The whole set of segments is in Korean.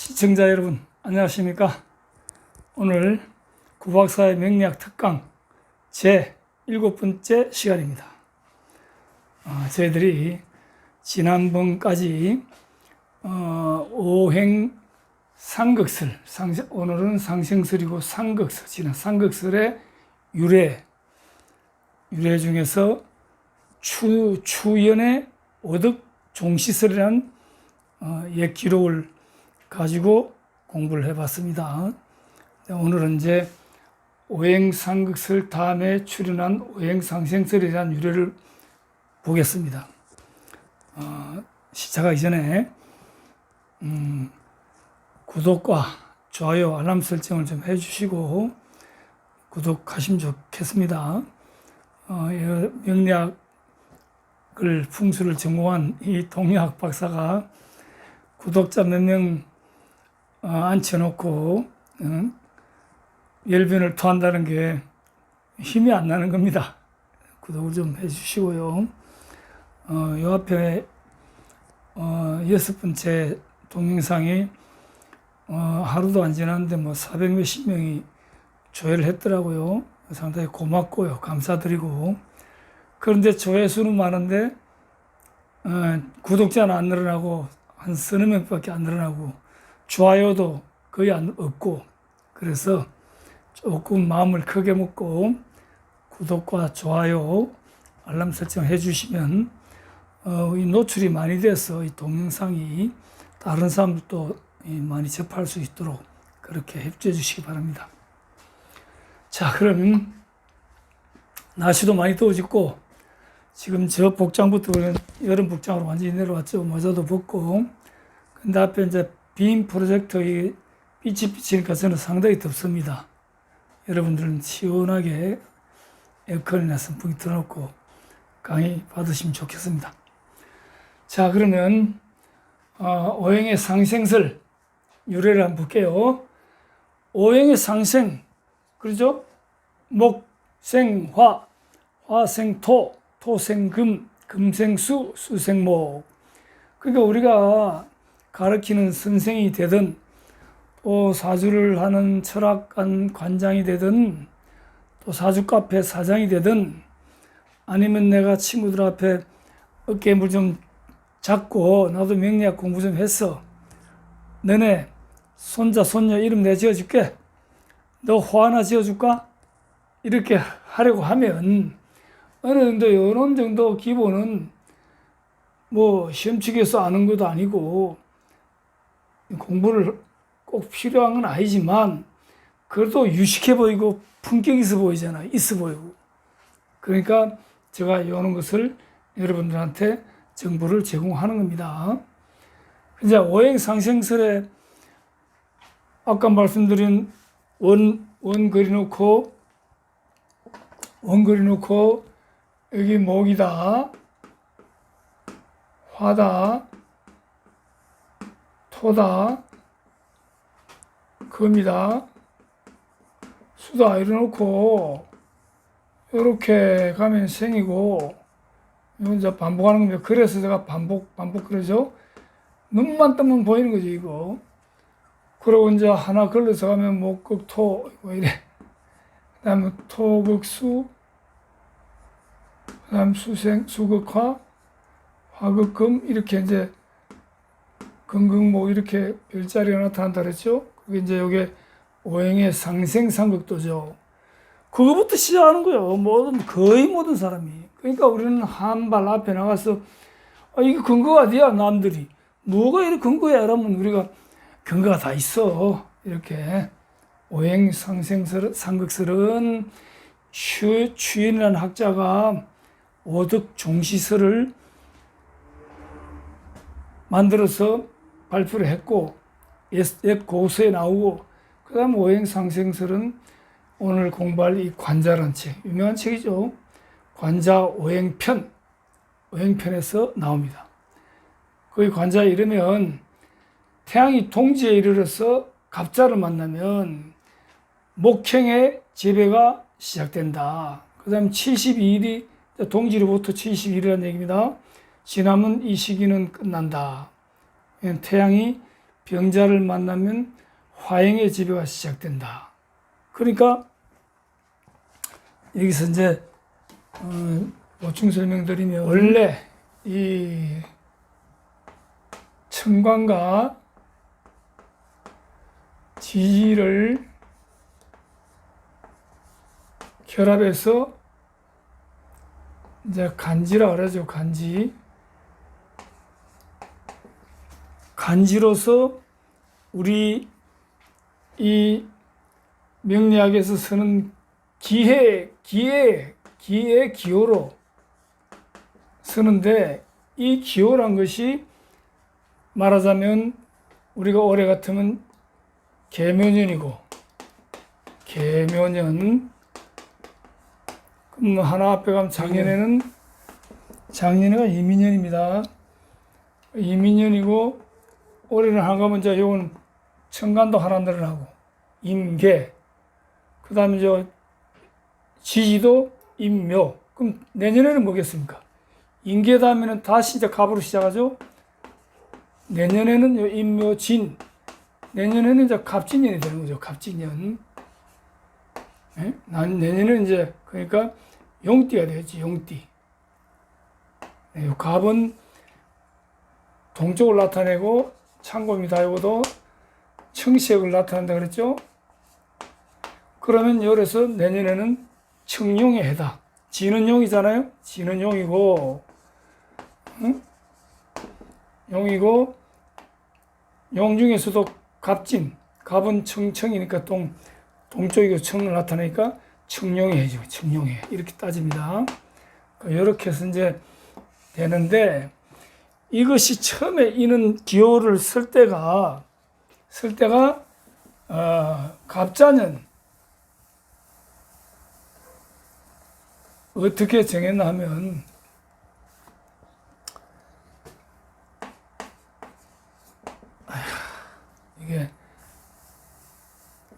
시청자 여러분 안녕하십니까? 오늘 구박사의 명리학 특강 제 일곱 번째 시간입니다. 어, 저희들이 지난번까지 어, 오행 상극설 상세- 오늘은 상생설이고 상극설 지난 상극설의 유래 유래 중에서 추, 추연의 오덕 종시설이라는 어, 옛 기록을 가지고 공부를 해봤습니다. 네, 오늘은 이제 오행상극설 다음에 출연한 오행상생설에 대한 유래를 보겠습니다. 어, 시작하기 전에 음, 구독과 좋아요, 알람 설정을 좀 해주시고 구독하시면 좋겠습니다. 어, 이 명리학을 풍수를 전공한 이 동리학 박사가 구독자 몇명 어, 앉혀놓고 응? 열변을 토한다는 게 힘이 안 나는 겁니다. 구독을 좀 해주시고요. 어, 요 앞에 어, 여섯 번째 동영상이 어, 하루도 안 지났는데 뭐 400 몇십 명이 조회를 했더라고요. 상당히 고맙고요. 감사드리고. 그런데 조회수는 많은데 어, 구독자는 안 늘어나고 한 서너 명밖에 안 늘어나고 좋아요도 거의 안 없고 그래서 조금 마음을 크게 먹고 구독과 좋아요 알람 설정 해주시면 어, 이 노출이 많이 돼서 이 동영상이 다른 사람들도 이 많이 접할 수 있도록 그렇게 협조해 주시기 바랍니다. 자, 그러면 날씨도 많이 더워졌고 지금 저 복장부터 여름 복장으로 완전히 내려왔죠. 모자도 벗고. 근데 앞에 이제 빔 프로젝터의 빛이 비치니까 저는 상당히 덥습니다. 여러분들은 시원하게 에어컨이나 선풍기 틀어놓고 강의 받으시면 좋겠습니다. 자, 그러면 어, 오행의 상생설 유래를 한번 볼게요. 오행의 상생, 그러죠? 목, 생, 화, 화생, 토, 토생, 금, 금생, 수, 수생, 목. 그러니까 우리가 가르치는 선생이 되든 또 사주를 하는 철학관 관장이 되든 또 사주 카페 사장이 되든 아니면 내가 친구들 앞에 어깨에 물좀 잡고 나도 명리학 공부 좀 했어. 너네 손자 손녀 이름 내 지어줄게. 너 호 하나 지어줄까? 이렇게 하려고 하면 어느 정도 이런 정도 기본은 뭐 시험치기에서 아는 것도 아니고 공부를 꼭 필요한 건 아니지만 그래도 유식해 보이고 품격 있어 보이잖아. 있어 보이고. 그러니까 제가 이런 것을 여러분들한테 정보를 제공하는 겁니다. 이제 오행 상생설에 아까 말씀드린 원, 원 그려놓고 원 그려놓고 여기 목이다 화다 토다 금이다 수다 이래놓고 이렇게 가면 생이고 이제 반복하는 겁니다. 그래서 제가 반복 반복 그러죠. 눈만 뜨면 보이는 거지 이거. 그리고 이제 하나 걸려서 가면 목극토 뭐 이래. 그다음에 토극수, 그다음 수생 수극화, 화극금 이렇게 이제 금극목 이렇게 별자리가 나타난다 그랬죠. 그게 이제 요게 오행의 상생상극도죠. 그거부터 시작하는 거예요. 모든 거의 모든 사람이. 그러니까 우리는 한 발 앞에 나가서 아, 이게 근거가 어디야 남들이 뭐가 이렇게 근거야 이러면 우리가 근거가 다 있어 이렇게 오행 상생설 상극설은 추, 추인이라는 학자가 오덕 종시설을 만들어서 발표를 했고 옛, 옛 고서에 나오고 그다음 오행 상생설은 오늘 공부할 이 관자라는 책 유명한 책이죠. 관자 오행편 오행편에서 나옵니다. 거기 관자 이르면 태양이 동지에 이르러서 갑자를 만나면 목행의 재배가 시작된다. 그 다음 72일이 동지로부터 72일이라는 얘기입니다. 지나면 이 시기는 끝난다. 태양이 병자를 만나면 화행의 지배가 시작된다. 그러니까 여기서 이제 어, 보충 설명드리면 원래 이 청관과 지지를 결합해서 이제 간지라 그러죠 간지 간지로서 우리 이 명리학에서 쓰는 기회 기회 기회 기호로 쓰는데 이 기호란 것이 말하자면 우리가 올해 같으면 개묘년이고 개묘년 그럼 하나 앞에 가면 작년에는 작년에가 이민년입니다. 이민년이고 올해는 하나 가면 이제 요건 청간도 하나 늘어나고 임계 그 다음에 저 지지도 임묘 그럼 내년에는 뭐겠습니까? 임계 다음에는 다시 이제 갑으로 시작하죠. 내년에는 요 임묘진 내년에는 이제 갑진년이 되는 거죠. 갑진년. 예? 난 내년에는 이제 그러니까 용띠가 되겠지. 용띠. 네, 요 갑은 동쪽을 나타내고 창고입니다. 요거도 청색을 나타낸다 그랬죠. 그러면 열에서 내년에는 청룡의 해다. 지는 용이잖아요. 지는 용이고, 응? 용이고, 용 중에서도 갑진, 갑은 청청이니까 동, 동쪽이고 청을 나타내니까 청룡의 해죠. 청룡의 해. 이렇게 따집니다. 이렇게 해서 이제 되는데, 이것이 처음에 이는 기호를 쓸 때가, 쓸 때가, 어, 갑자년, 어떻게 정했나 하면 이게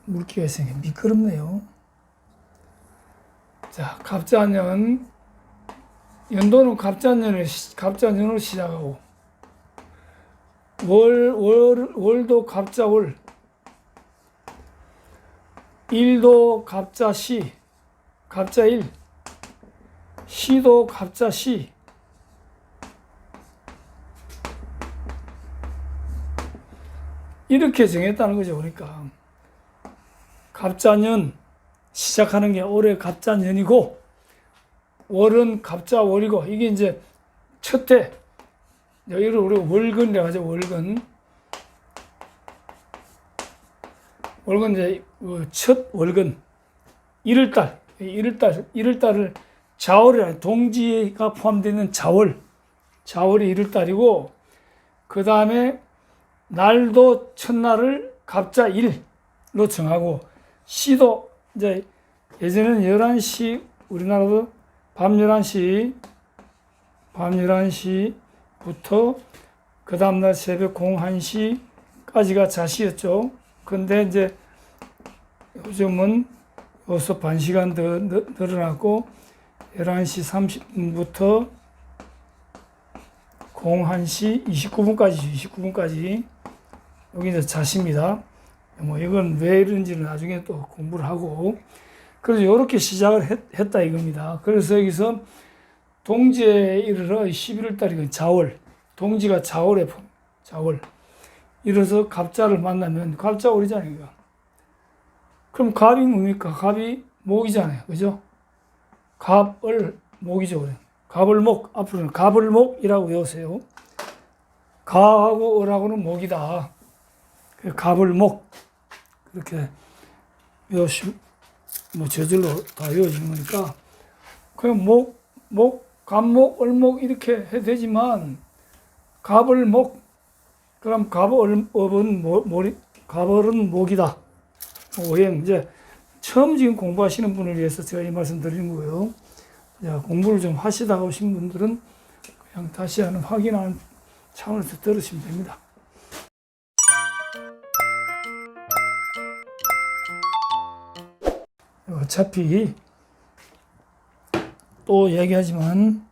물기가 있으니까 미끄럽네요. 자, 갑자년 연도는 갑자년을 시- 갑자년으로 시작하고 월, 월, 월도 갑자월 일도 갑자시 갑자일 시도 갑자시 이렇게 정했다는 거죠. 그러니까 갑자년 시작하는 게 올해 갑자년이고 월은 갑자 월이고 이게 이제 첫해 여기를 우리가 월근이라고 하죠. 월근. 월근 이제 그첫 월근. 1월달. 1월달 1월달을 자월이라 동지가 포함되는 자월. 자월이 1월달이고 그 다음에 날도 첫날을 갑자일로 정하고 시도 이제 예전에는 11시 우리나라도 밤 11시 밤 11시부터 그 다음날 새벽 01시까지가 자시였죠. 근데 이제 요즘은 여기서 반 시간 더 늘- 늘어났고 11시 30분부터 01시 29분까지 29분까지 여기 이제 자십니다. 뭐 이건 왜 이런지는 나중에 또 공부를 하고 그래서 이렇게 시작을 했, 했다 이겁니다. 그래서 여기서 동지에 이르러 11월 달이 자월 동지가 자월에 포- 자월 이래서 갑자를 만나면 갑자월이잖아요. 이거. 그럼 갑이 뭡니까? 갑이 목이잖아요. 그죠? 갑을 목이죠. 그래. 갑을 목 앞으로는 갑을 목이라고 외우세요. 가하고 을하고는 목이다. 그 갑을 목 그렇게 외우시 뭐 저절로 다 외워지는 거니까 그냥 목, 목, 갑목, 을목 이렇게 해도 되지만 갑을 목 그럼 갑을 업은 모, 모리, 갑을은 목이다. 오행 이제 처음 지금 공부하시는 분을 위해서 제가 이 말씀 드리는 거예요. 자, 공부를 좀 하시다가 오신 분들은 그냥 다시 하는 확인하는 차원에서 들으시면 됩니다. 어차피 또 얘기하지만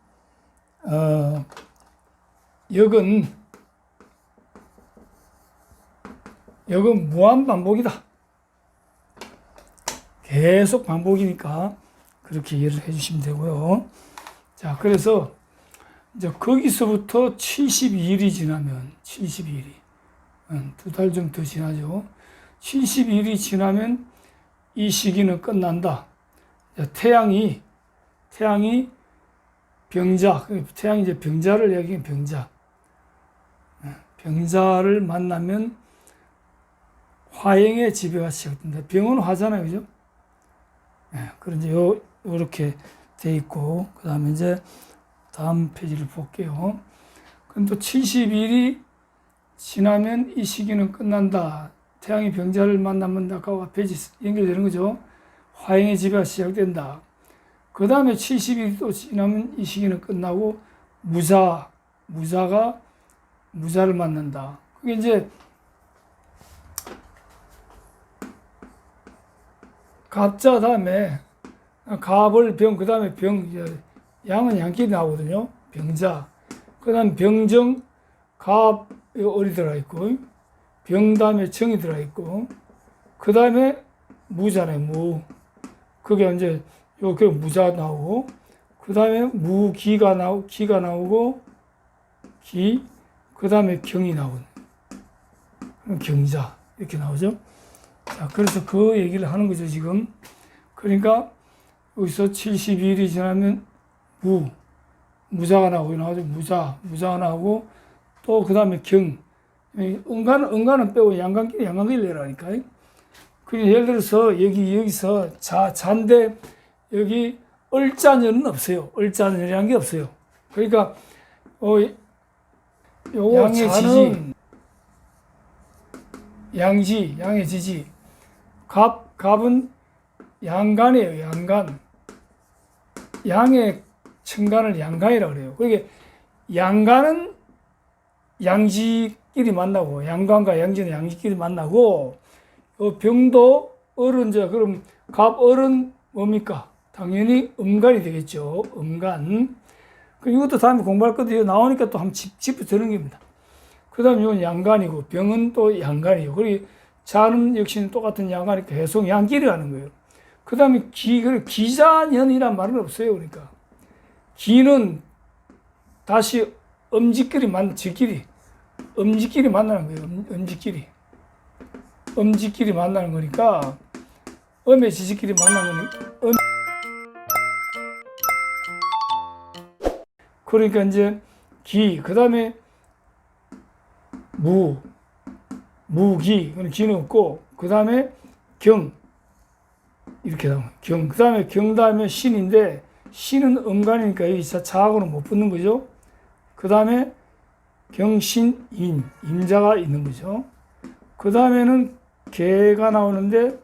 어, 역은 이건 무한 반복이다. 계속 반복이니까 그렇게 이해를 해주시면 되고요. 자, 그래서 이제 거기서부터 72일이 지나면 72일이 두 달 좀 더 지나죠. 72일이 지나면 이 시기는 끝난다. 자, 태양이 태양이 병자, 태양이 이제 병자를 얘기한 병자. 예, 병자를 만나면 화행의 지배가 시작된다. 병은 화잖아요, 그죠? 예, 그런 이제 요, 요렇게 돼 있고, 그 다음에 이제 다음 페이지를 볼게요. 그럼 또 70일이 지나면 이 시기는 끝난다. 태양이 병자를 만나면 아까 페이지 연결되는 거죠. 화행의 지배가 시작된다. 그 다음에 70일이 또 지나면 이 시기는 끝나고 무자, 무자가 무자를 만난다. 그게 이제 갑자 다음에 갑을 병, 그 다음에 병, 양은 양끼리 나오거든요. 병자. 그 다음 병정, 갑, 어리 들어있고, 병 다음에 정이 들어있고, 그 다음에 무잖아요, 무. 그게 이제, 요, 그 무자 나오고, 그 다음에 무기가 나오, 기가 나오고, 기, 그 다음에 경이 나오는. 경자. 이렇게 나오죠. 자, 그래서 그 얘기를 하는 거죠, 지금. 그러니까, 여기서 70일이 지나면 무, 무자가 나오고 나오죠. 무자, 무자가 나오고, 또 그 다음에 경. 은간은, 은간은 빼고 양간끼리, 양간끼리 내라니까. 그 예를 들어서 여기, 여기서 자, 잔데 여기 을자녀는 없어요. 을자녀라는 게 없어요. 그러니까, 어, 요거 양의 자는 양지, 양의 지지. 갑, 갑은 양간이에요, 양간. 양의 천간을 양간이라고 그래요. 그게 양간은 양지 끼리 만나고, 양간과 양지는 양지끼리 만나고, 요 병도 어른, 자, 그럼 갑, 어른 뭡니까? 당연히 음간이 되겠죠. 음간. 그 이것도 다음에 공부할 이거 나오니까 또 한번 짚, 짚어드는 겁니다. 그 다음에 이건 양간이고, 병은 또 양간이고, 그리고 자는 역시 똑같은 양간이니까 계속 양끼리 가는 거예요. 그 다음에 기, 그 기자년이란 말은 없어요. 그러니까. 기는 다시 엄지끼리 만, 지끼리, 엄지끼리 만나는 거예요. 엄, 엄지끼리. 엄지끼리 만나는 거니까, 엄의 지지끼리 만나는 엄. 그러니까 이제 기, 그 다음에 무, 무기, 그건 기는 없고, 그 다음에 경, 이렇게 나와. 경, 그 다음에 경 다음에 신인데, 신은 음간이니까 여기 자하고는 못 붙는 거죠. 그 다음에 경신, 인, 임자가 있는 거죠. 그 다음에는 개가 나오는데,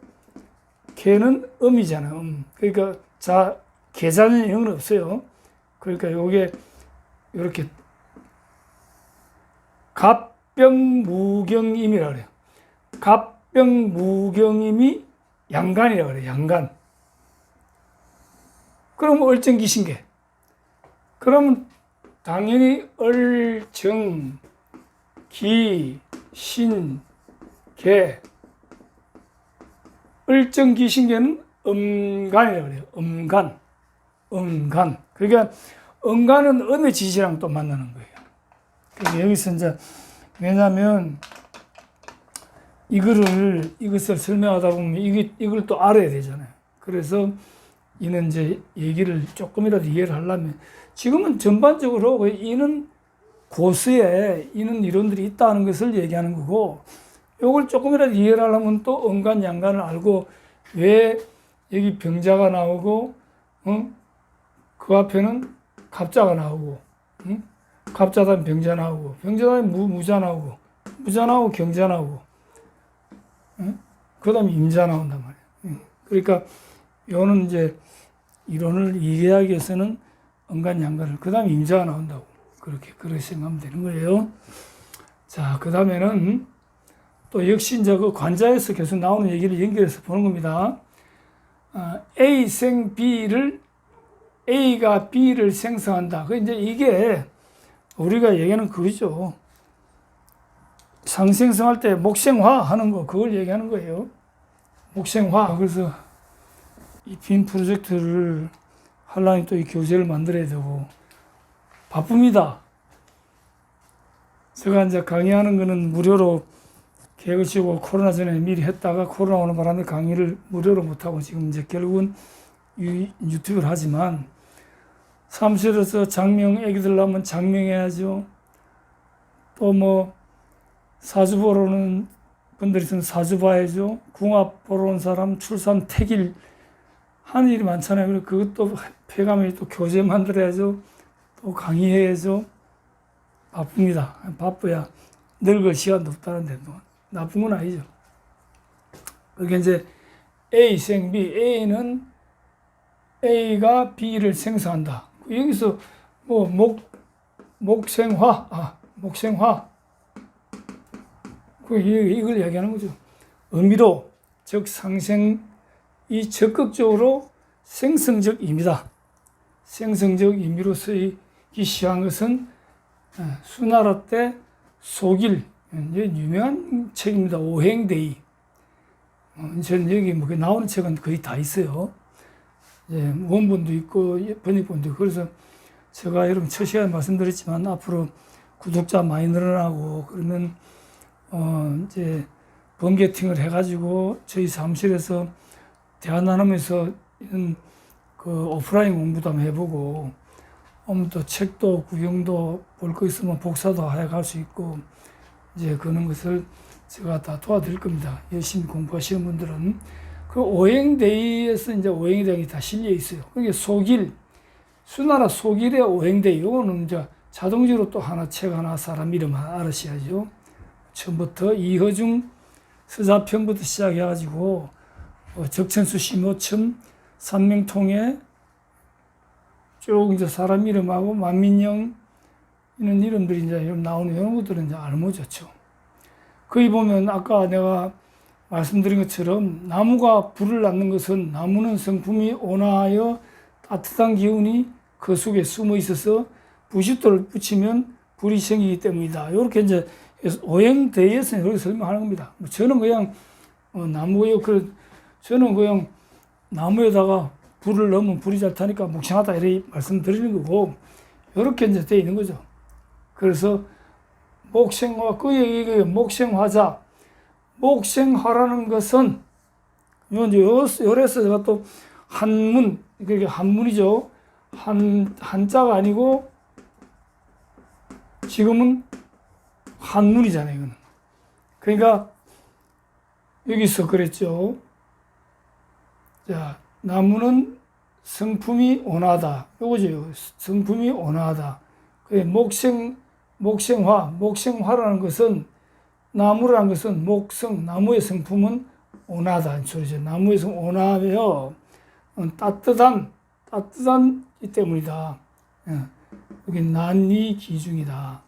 개는 음이잖아요. 음. 그러니까 자, 계자는 영은 없어요. 그러니까 요게 이렇게 갑병무경임이라 그래요. 갑병무경임이 양간이라 그래요. 양간. 그럼 얼정기신계. 그러면 당연히 얼정, 기, 신, 계. 얼정기신계는 음간이라고 그래요. 음간. 음간. 그러니까 음간은 음의 지지랑 또 만나는 거예요. 그래서 여기서 이제 왜냐하면 이거를 이것을 설명하다 보면 이게 이걸 또 알아야 되잖아요. 그래서 이는 이제 얘기를 조금이라도 이해를 하려면 지금은 전반적으로 이는 고수에 이는 이론들이 있다는 것을 얘기하는 거고 요걸 조금이라도 이해를 하려면 또 음간 양간을 알고 왜 여기 병자가 나오고 어? 그 앞에는 갑자가 나오고 응? 갑자 다음 병자 나오고 병자 다음 무, 무자 나오고 무자 나오고 경자 나오고 응? 그 다음에 임자 나온단 말이야 응. 그러니까 요는 이제 이론을 이해하기 위해서는 언간 양간을 그 다음에 임자가 나온다고 그렇게 그렇게 생각하면 되는 거예요 자 그 다음에는 또 역시 이제 그 관자에서 계속 나오는 얘기를 연결해서 보는 겁니다 어, A 생 B를 A가 B를 생성한다. 그 이제 이게 우리가 얘기하는 그거죠. 상생성할 때 목생화 하는 거 그걸 얘기하는 거예요. 목생화. 그래서 이 빈 프로젝트를 하려니 또이 교재를 만들어야 되고 바쁩니다. 제가 이제 강의하는 거는 무료로 계획을 세우고 코로나 전에 미리 했다가 코로나 오는 바람에 강의를 무료로 못하고 지금 이제 결국은 유, 유튜브를 하지만 사무실에서 장명 애기들 나오면 장명해야죠. 또 뭐 사주 보러 오는 분들이 있으면 사주 봐야죠. 궁합 보러 온 사람 출산 택일 하는 일이 많잖아요. 그리고 그것도 폐감이 또 교재 만들어야죠. 또 강의해야죠. 바쁩니다. 바빠야 늙을 시간도 없다는데 뭐 나쁜 건 아니죠. 그게 이제 A 생 B, A는 A가 B를 생성한다. 여기서 뭐 목, 목생화, 아, 목생화. 그 이- 이걸 얘기하는 거죠. 의미로, 즉 상생이 적극적으로 생성적입니다. 생성적 의미로 쓰이기 시작한 것은 예, 수나라 때 이제 유명한 책입니다. 오행대의. 어, 저는 여기 뭐 나오는 책은 거의 다 있어요. 예, 원본도 있고 예, 번역본도 있고 그래서 제가 여러분 첫 시간에 말씀드렸지만 앞으로 구독자 많이 늘어나고 그러면 어 이제 번개팅을 해가지고 저희 사무실에서 대화 나누면서 이런 그 오프라인 공부도 한번 해보고 음, 또 책도 구경도 볼 거 있으면 복사도 해갈 수 있고 이제 그런 것을 제가 다 도와드릴 겁니다. 열심히 공부하시는 분들은 그 오행대의에서 이제 오행대이 다 실려 있어요. 그게 소길 수나라 소길의 오행대의 이거는 이제 자동적으로 또 하나 책 하나 사람 이름 하나 알으셔야죠. 처음부터 이허중 서자편부터 시작해가지고 어, 적천수 심오첨 산명통에 쭉 이제 사람 이름하고 만민영 이런 이름들이 이제 나오는 이런 것들은 이제 알면 좋죠. 거기 보면 아까 내가 말씀드린 것처럼 나무가 불을 낳는 것은 나무는 성품이 온화하여 따뜻한 기운이 그 속에 숨어 있어서 부싯돌을 붙이면 불이 생기기 때문이다. 이렇게 이제 오행대에서 이렇게 설명하는 겁니다. 뭐 저는 그냥 어, 나무예요. 그 저는 그냥 나무에다가 불을 넣으면 불이 잘 타니까 목청하다 이렇게 말씀드리는 거고 이렇게 이제 돼 있는 거죠. 그래서 목생화 그 얘기가 목생화자 목생화라는 것은 요 이제 요 요래서 제가 또 한문 그게 한문이죠. 한 한자가 아니고 지금은 한문이잖아요. 이거는. 그러니까 여기서 그랬죠. 자, 나무는 성품이 온화하다. 요거죠. 성품이 온화하다. 그 목생, 목생화, 목생화라는 것은 나무라는 것은 목성, 나무의 성품은 온화하다. 이 소리죠. 나무의 성 온화하며 어, 따뜻한, 따뜻한 이 때문이다. 예. 여기 난이 기중이다.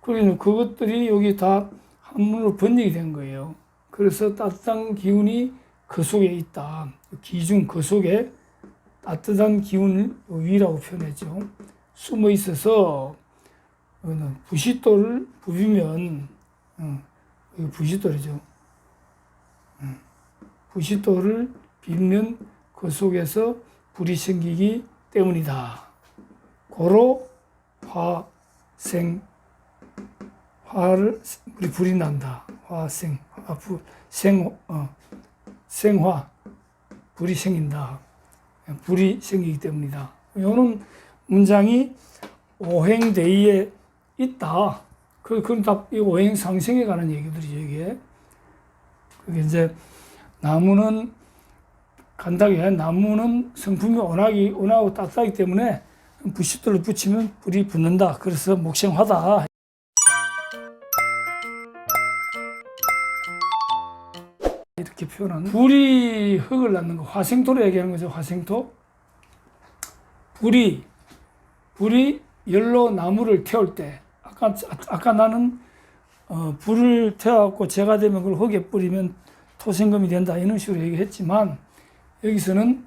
그러니 그것들이 여기 다 한문으로 번역이 된 거예요. 그래서 따뜻한 기운이 그 속에 있다. 기중 그 속에 따뜻한 기운을 위라고 표현했죠. 숨어 있어서 이거는 부싯돌을 부비면 어, 부싯돌이죠. 음, 부싯돌을 빌면 그 속에서 불이 생기기 때문이다. 고로 화생 화를 불이 난다. 화생 화불 생 어, 생화 불이 생긴다. 불이 생기기 때문이다. 이는 문장이 오행대의에 있다. 그, 그건 다 오행 상생에 관한 얘기들이죠, 이게. 그게 이제, 나무는, 간단하게, 나무는 성품이 온하기, 온하고 따뜻하기 때문에 부싯돌을 붙이면 불이 붙는다. 그래서 목생화다. 이렇게 표현하는 불이 흙을 낳는 거 화생토로 얘기하는 거죠 화생토. 불이 불이 열로 나무를 태울 때 아까 아까 나는 어, 불을 태워갖고 재가 되면 그걸 흙에 뿌리면 토생금이 된다 이런 식으로 얘기했지만 여기서는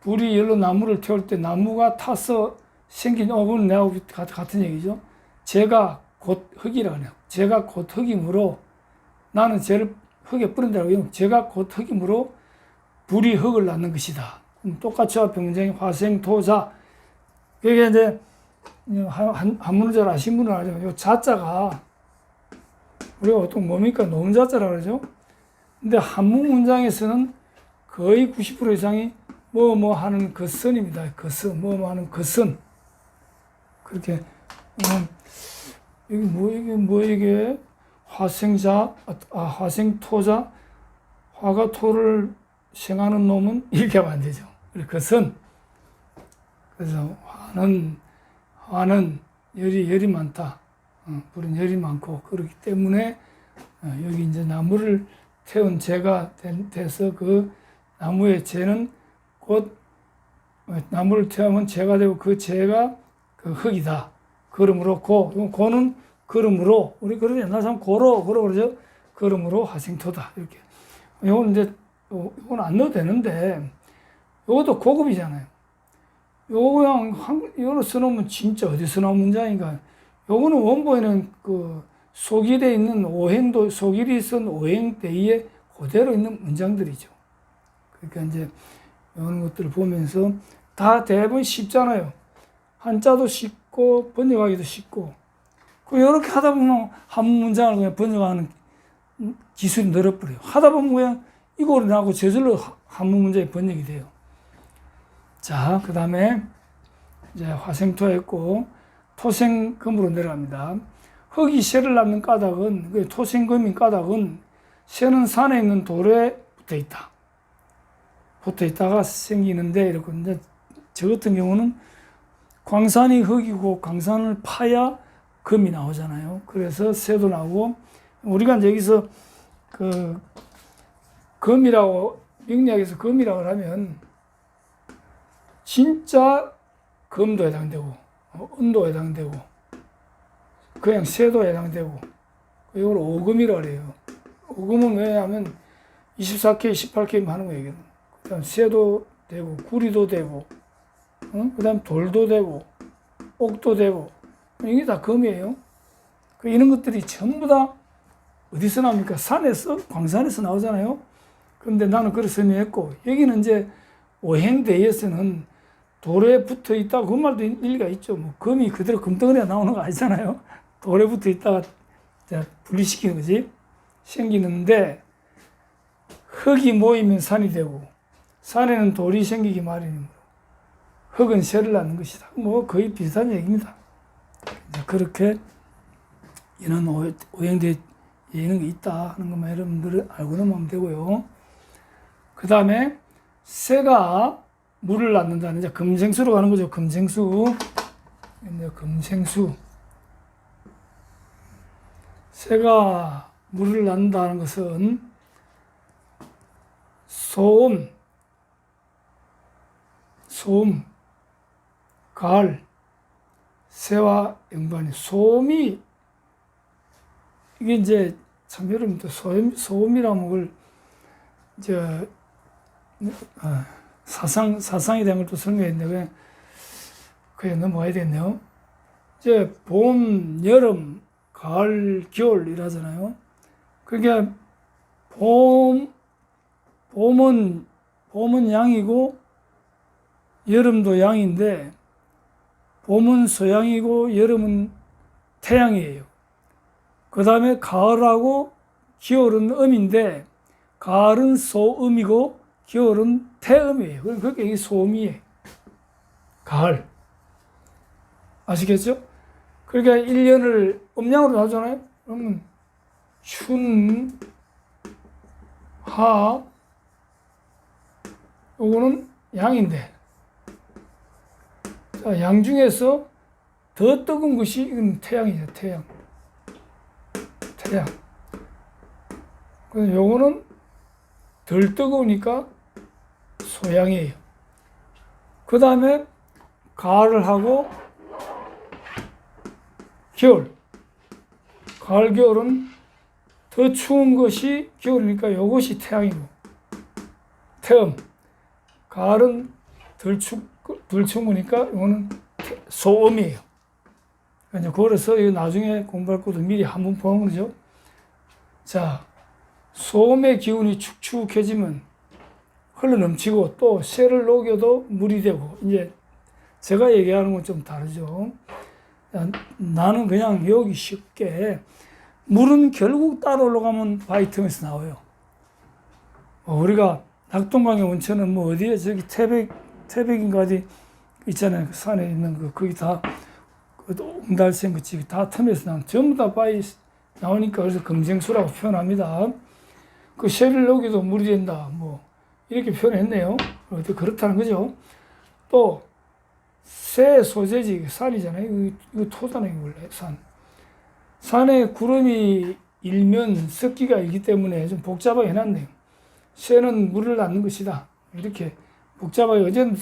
불이 열로 나무를 태울 때 나무가 타서 생긴 어 그건 내하고 같은 얘기죠. 재가 곧 흙이라 그래요. 제가 곧 흙이므로 나는 죄를 흙에 뿌린다고 제가 곧 흙이므로 불이 흙을 낳는 것이다. 음, 똑같이 앞에 문장이 화생 토자. 그게 이제 한문을 잘 아신 분은 알죠. 요 자자가 우리가 보통 뭡니까? 노문자자라 그러죠. 근데 한문 문장에서는 거의 90% 이상이 뭐뭐 하는 것선입니다. 것선, 뭐뭐 하는 것선. 그렇게 음, 이게 뭐 이게 뭐 이게 화생자, 아, 화생토자, 화가 토를 생하는 놈은 이렇게 하면 안 되죠. 그것은 그래서 화는 화는 열이 열이 많다. 어, 불은 열이 많고 그렇기 때문에 어, 여기 이제 나무를 태운 재가 된- 돼서 그 나무의 재는 곧 어, 나무를 태우면 재가 되고 그 재가 그 흙이다. 그러므로 고, 고는 그러므로 우리 그런 옛날 사람 고로 고로 그러죠. 그러므로 화생토다 이렇게. 이건 이제 요- 이건 안 넣어도 되는데 이것도 고급이잖아요. 요거 그냥 한, 이거로 써놓으면 진짜 어디서 나온 문장인가. 요거는 원본에는 그 소길에 있는 오행도, 소길이 쓴 오행대에 그대로 있는 문장들이죠. 그러니까 이제 이런 것들을 보면서 다 대부분 쉽잖아요. 한자도 쉽고 번역하기도 쉽고. 그 이렇게 하다 보면 한 문장을 그냥 번역하는 기술이 늘어버려요. 하다 보면 그냥 이거를 나고 저절로 한문 문장이 번역이 돼요. 자, 그 다음에 이제 화생토 했고 토생금으로 내려갑니다. 흙이 새를 낳는 까닭은 그 토생금인 까닭은 새는 산에 있는 돌에 붙어 있다. 붙어 있다가 생기는데 이렇게 저 같은 경우는 광산이 흙이고 광산을 파야 금이 나오잖아요. 그래서 새도 나오고 우리가 여기서 그 금이라고 명리학에서 금이라고 하면 진짜 금도 해당되고 어, 은도 해당되고 그냥 새도 해당되고 이걸 오금이라 그래요. 오금은 왜 하면 24K, 18K 하는 거 얘기는. 그다음 새도 되고 구리도 되고 어? 그다음 돌도 되고 옥도 되고 이게 다 금이에요. 그 이런 것들이 전부 다 어디서 나옵니까? 산에서 광산에서 나오잖아요. 그런데 나는 그걸 설명했고 여기는 이제 오행대에서는 돌에 붙어 있다 그 말도 일리가 있죠. 뭐 금이 그대로 금덩어리가 나오는 거 아니잖아요. 돌에 붙어 있다가 분리시키는 거지. 생기는데 흙이 모이면 산이 되고 산에는 돌이 생기기 마련이므로 흙은 새를 낳는 것이다. 뭐 거의 비슷한 얘기입니다. 그렇게 이런 오- 오행대 게 있다 하는 것만 여러분들 알고 넘으면 되고요. 그 다음에 새가 물을 낳는다는 이제 금생수로 가는 거죠. 금생수. 금생수. 새가 물을 낳는다는 것은 소음, 소음, 가을, 새와 연관이 소음이 이게 이제 참 여러분들 소음, 소음이라는 걸 이제 어, 사상 사상에 대한 걸 또 설명했는데 그냥 넘어가야 되겠네요. 이제 봄, 여름, 가을, 겨울 이라잖아요. 그러니까 봄 봄은 봄은 양이고 여름도 양인데 봄은 서양이고 여름은 태양이에요. 그 다음에 가을하고 겨울은 음인데 가을은 소음이고 겨울은 태음이에요. 그러니까 그게 소음이에요. 가을. 아시겠죠? 그러니까 1년을 음양으로 나오잖아요. 그러면 춘, 하, 요거는 양인데. 자, 양 중에서 더 뜨거운 것이 이건 태양이죠, 태양. 태양. 그래서 요거는 덜 뜨거우니까 소양이에요. 그 다음에 가을을 하고 겨울. 가을, 겨울은 더 추운 것이 겨울이니까 이것이 태양이고 태음. 가을은 덜 춥, 덜 추우니까 이거는 태- 소음이에요. 이제 이 나중에 공부할 것도 미리 한번 보는 거죠. 자, 소음의 기운이 축축해지면 흘러 넘치고 또 쇠를 녹여도 물이 되고 이제 제가 얘기하는 건 좀 다르죠. 야, 나는 그냥 여기 쉽게 물은 결국 따로 올라가면 바위틈에서 나와요. 어, 우리가 낙동강의 온천은 뭐 어디에 저기 태백 태백인가 어디 있잖아요. 그 산에 있는 그 거기 다그 옹달샘 그 집이 다 틈에서 나온 전부 다 바위 나오니까 그래서 금생수라고 표현합니다. 그 쇠를 녹여도 물이 된다. 뭐 이렇게 표현했네요. 어떻게 그렇다는 거죠. 또 새 소재지 산이잖아요. 이거, 이거 토잖아요. 원래 산. 산에 구름이 일면 습기가 있기 때문에 좀 복잡하게 해놨네요. 쇠는 물을 낳는 것이다. 이렇게 복잡하게 어제는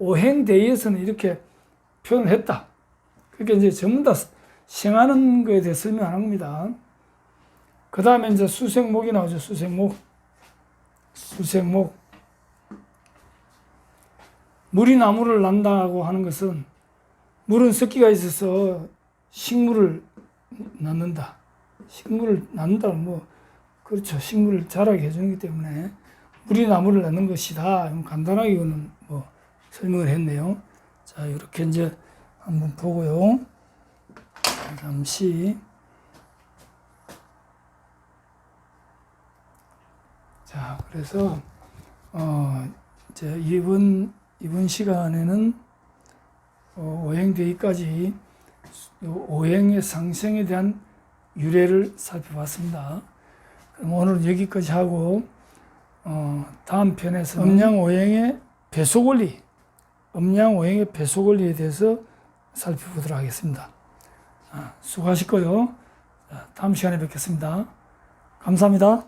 오행대에서는 이렇게 표현을 했다. 그렇게 이제 전부 다 생하는 거에 대해 설명하는 겁니다. 그 다음에 이제 수생목이 나오죠. 수생목. 수생목. 물이 나무를 난다고 하는 것은 물은 습기가 있어서 식물을 낳는다. 식물을 낳는다. 뭐, 그렇죠. 식물을 자라게 해주기 때문에 물이 나무를 낳는 것이다. 간단하게 이거는 뭐 설명을 했네요. 자, 이렇게 이제 한번 보고요. 자, 잠시. 자, 그래서, 어, 이제 이번, 이번 시간에는 어, 오행대의까지 오행의 상승에 대한 유래를 살펴봤습니다. 그럼 오늘 여기까지 하고, 어, 다음 편에서 음양 오행의 배속 원리, 음양 오행의 배속 원리에 대해서 살펴보도록 하겠습니다. 아. 자, 다음 시간에 뵙겠습니다. 감사합니다.